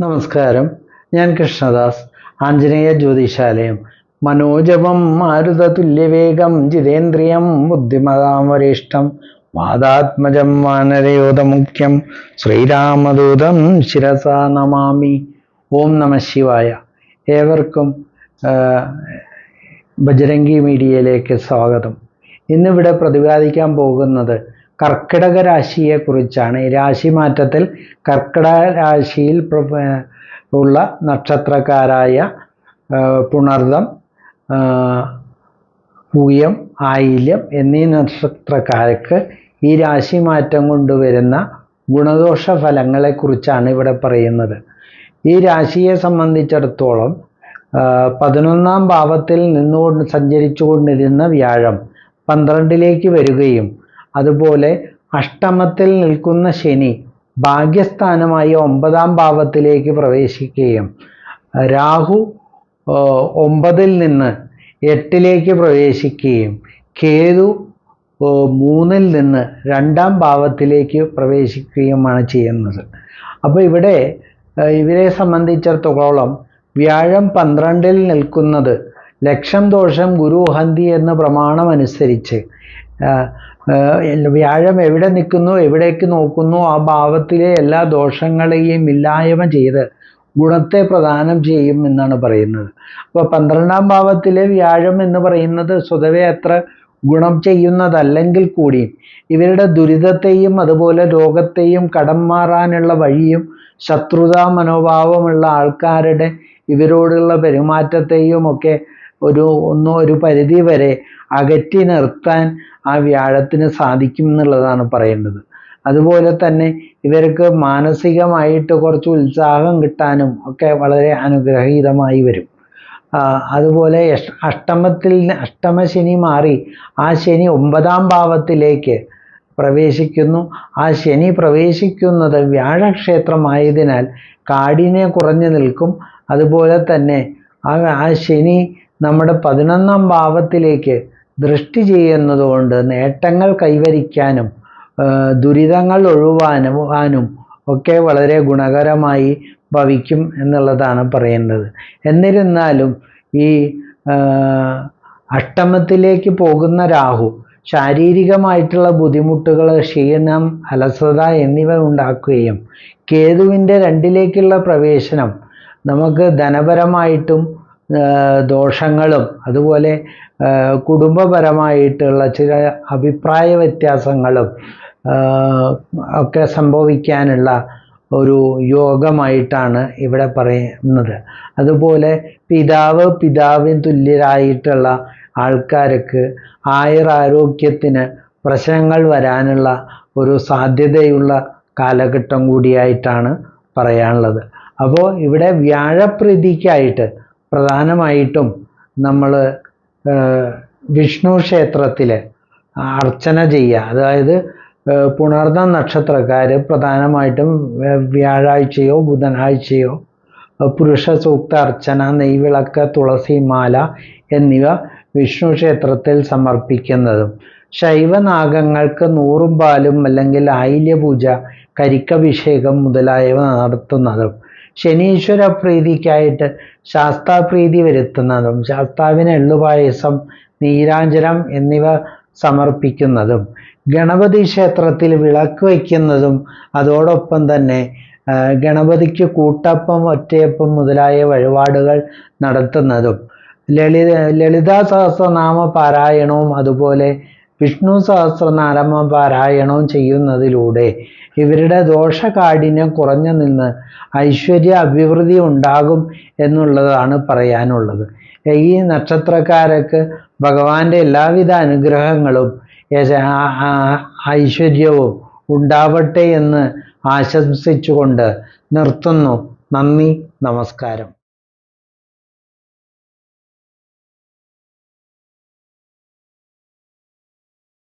നമസ്കാരം. ഞാൻ കൃഷ്ണദാസ് ആഞ്ജനേയ ജ്യോതിഷാലയം മനോജപം മാരുത തുല്യവേഗം ജിതേന്ദ്രിയം ബുദ്ധിമതാം വരിഷ്ഠം വാദാത്മജം വാനരയോധമുഖ്യം ശ്രീരാമദൂതം ശിരസ നമാമി. ഓം നമ ശിവായ. ഏവർക്കും ബജരംഗി മീഡിയയിലേക്ക് സ്വാഗതം. ഇന്നിവിടെ പ്രതിപാദിക്കാൻ പോകുന്നത് കർക്കിടക രാശിയെക്കുറിച്ചാണ് ഈ രാശി മാറ്റത്തിൽ കർക്കിടക രാശിയിൽ ഉള്ള നക്ഷത്രക്കാരായ പുണർദം പൂയം ആയില്യം എന്നീ നക്ഷത്രക്കാർക്ക് ഈ രാശിമാറ്റം കൊണ്ടുവരുന്ന ഗുണദോഷ ഫലങ്ങളെക്കുറിച്ചാണ് ഇവിടെ പറയുന്നത്. ഈ രാശിയെ സംബന്ധിച്ചിടത്തോളം പതിനൊന്നാം ഭാവത്തിൽ നിന്നുകൊണ്ട് സഞ്ചരിച്ചു കൊണ്ടിരുന്ന വ്യാഴം പന്ത്രണ്ടിലേക്ക് വരികയും അതുപോലെ അഷ്ടമത്തിൽ നിൽക്കുന്ന ശനി ഭാഗ്യസ്ഥാനമായ ഒമ്പതാം ഭാവത്തിലേക്ക് പ്രവേശിക്കുകയും രാഹു ഒമ്പതിൽ നിന്ന് എട്ടിലേക്ക് പ്രവേശിക്കുകയും കേതു മൂന്നിൽ നിന്ന് രണ്ടാം ഭാവത്തിലേക്ക് പ്രവേശിക്കുകയുമാണ് ചെയ്യുന്നത്. അപ്പോൾ ഇവിടെ ഇവരെ സംബന്ധിച്ചിടത്തോളം വ്യാഴം പന്ത്രണ്ടിൽ നിൽക്കുന്നത് ലക്ഷം ദോഷം ഗുരുഹന്തി എന്ന പ്രമാണമനുസരിച്ച് ആ, ആ, വ്യാഴം എവിടെ നിൽക്കുന്നു എവിടേക്ക് നോക്കുന്നു ആ ഭാവത്തിലെ എല്ലാ ദോഷങ്ങളെയും ഇല്ലായ്മ ചെയ്ത് ഗുണത്തെ പ്രദാനം ചെയ്യും എന്നാണ് പറയുന്നത്. അപ്പോൾ പന്ത്രണ്ടാം ഭാവത്തിലെ വ്യാഴം എന്ന് പറയുന്നത് സ്വതവേ അത്ര ഗുണം ചെയ്യുന്നതല്ലെങ്കിൽ കൂടിയും ഇവരുടെ ദുരിതത്തെയും അതുപോലെ രോഗത്തെയും കടം മാറാനുള്ള വഴിയും ശത്രുതാ മനോഭാവമുള്ള ആൾക്കാരുടെ ഇവരോടുള്ള പെരുമാറ്റത്തെയും ഒക്കെ ഒരു ഒന്നോ ഒരു പരിധി വരെ അകറ്റി നിർത്താൻ ആ വ്യാഴത്തിന് സാധിക്കും എന്നുള്ളതാണ് പറയേണ്ടത്. അതുപോലെ തന്നെ ഇവർക്ക് മാനസികമായിട്ട് കുറച്ച് ഉത്സാഹം കിട്ടാനും ഒക്കെ വളരെ അനുഗ്രഹീതമായി വരും. അതുപോലെ അഷ്ടമത്തിൽ അഷ്ടമ ശനി മാറി ആ ശനി ഒമ്പതാം ഭാവത്തിലേക്ക് പ്രവേശിക്കുന്നു. ആ ശനി പ്രവേശിക്കുന്നത് വ്യാഴക്ഷേത്രമായതിനാൽ കാടിനെ കുറഞ്ഞു നിൽക്കും. അതുപോലെ തന്നെ ആ ശനി നമ്മുടെ പതിനൊന്നാം ഭാവത്തിലേക്ക് ദൃഷ്ടി ചെയ്യുന്നതുകൊണ്ട് നേട്ടങ്ങൾ കൈവരിക്കാനും ദുരിതങ്ങൾ ഒഴിവാനും ഒക്കെ വളരെ ഗുണകരമായി ഭവിക്കും എന്നുള്ളതാണ് പറയുന്നത്. എന്നിരുന്നാലും ഈ അഷ്ടമത്തിലേക്ക് പോകുന്ന രാഹു ശാരീരികമായിട്ടുള്ള ബുദ്ധിമുട്ടുകൾ ക്ഷീണം അലസത എന്നിവ ഉണ്ടാക്കുകയും കേതുവിന്റെ രണ്ടിലേക്കുള്ള പ്രവേശനം നമുക്ക് ധനപരമായിട്ടും ദോഷങ്ങളും അതുപോലെ കുടുംബപരമായിട്ടുള്ള ചില അഭിപ്രായ വ്യത്യാസങ്ങളും ഒക്കെ സംഭവിക്കാനുള്ള ഒരു യോഗമായിട്ടാണ് ഇവിടെ പറയുന്നത്. അതുപോലെ പിതാവ് പിതാവിന് തുല്യരായിട്ടുള്ള ആൾക്കാർക്ക് ആയുരാരോഗ്യത്തിന് പ്രശ്നങ്ങൾ വരാനുള്ള ഒരു സാധ്യതയുള്ള കാലഘട്ടം കൂടിയായിട്ടാണ് പറയാനുള്ളത്. അപ്പോൾ ഇവിടെ വ്യാഴപ്രീതിക്കായിട്ട് പ്രധാനമായിട്ടും നമ്മൾ വിഷ്ണു ക്ഷേത്രത്തിൽ അർച്ചന ചെയ്യുക. അതായത് പുണർന്ന നക്ഷത്രക്കാർ പ്രധാനമായിട്ടും വ്യാഴാഴ്ചയോ ബുധനാഴ്ചയോ പുരുഷ സൂക്ത അർച്ചന നെയ്വിളക്ക് തുളസിമാല എന്നിവ വിഷ്ണു ക്ഷേത്രത്തിൽ സമർപ്പിക്കുന്നതും. ശൈവനാഗങ്ങൾക്ക് നൂറും പാലും അല്ലെങ്കിൽ ആയില്യപൂജ കരിക്കഭിഷേകം മുതലായവ നടത്തുന്നതും. ശനീശ്വര പ്രീതിക്കായിട്ട് ശാസ്താപ്രീതി വരുത്തുന്നതും ശാസ്താവിന് എള്ളുപായസം നീരാഞ്ജനം എന്നിവ സമർപ്പിക്കുന്നതും ഗണപതി ക്ഷേത്രത്തിൽ വിളക്ക് വയ്ക്കുന്നതും അതോടൊപ്പം തന്നെ ഗണപതിക്ക് കൂട്ടപ്പം ഒറ്റയപ്പം മുതലായ വഴിപാടുകൾ നടത്തുന്നതും ലളിത ലളിതാ സഹസ്രനാമ പാരായണവും അതുപോലെ വിഷ്ണു സഹസ്രനാമ പാരായണവും ചെയ്യുന്നതിലൂടെ ഇവരുടെ ദോഷകാഠിന്യം കുറഞ്ഞു നിന്ന് ഐശ്വര്യ അഭിവൃദ്ധി ഉണ്ടാകും എന്നുള്ളതാണ് പറയാനുള്ളത്. ഈ നക്ഷത്രക്കാരക്ക് ഭഗവാന്റെ എല്ലാവിധ അനുഗ്രഹങ്ങളും ഐശ്വര്യവും ഉണ്ടാവട്ടെ എന്ന് ആശംസിച്ചുകൊണ്ട് നിർത്തുന്നു. നന്ദി നമസ്കാരം.